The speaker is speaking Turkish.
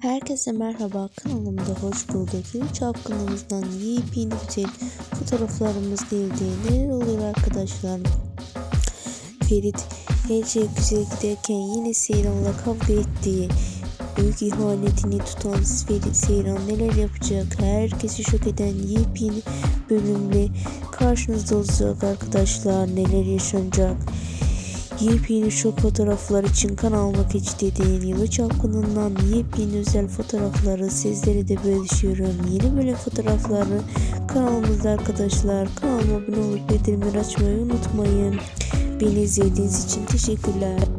Herkese merhaba kanalımda hoş bulduk. Yıl çapkınımızdan yepyeni güzel fotoğraflarımız geldi. Neler oluyor arkadaşlar? Ferit her güzel giderken yine Seyran'la kavga etti. Büyük ihanetini tutan Ferit Seyran neler yapacak? Herkesi şok eden yepyeni bölümle karşınızda olacak arkadaşlar. Neler yaşanacak? Yepyeni şok fotoğraflar için kanalıma dediğin Yılı Çapkını'ndan yepyeni özel fotoğrafları sizlere de bölüşüyorum. Yeni böyle fotoğrafları kanalımızda arkadaşlar. Kanalıma abone olup bildirimleri açmayı unutmayın. Beni izlediğiniz için teşekkürler.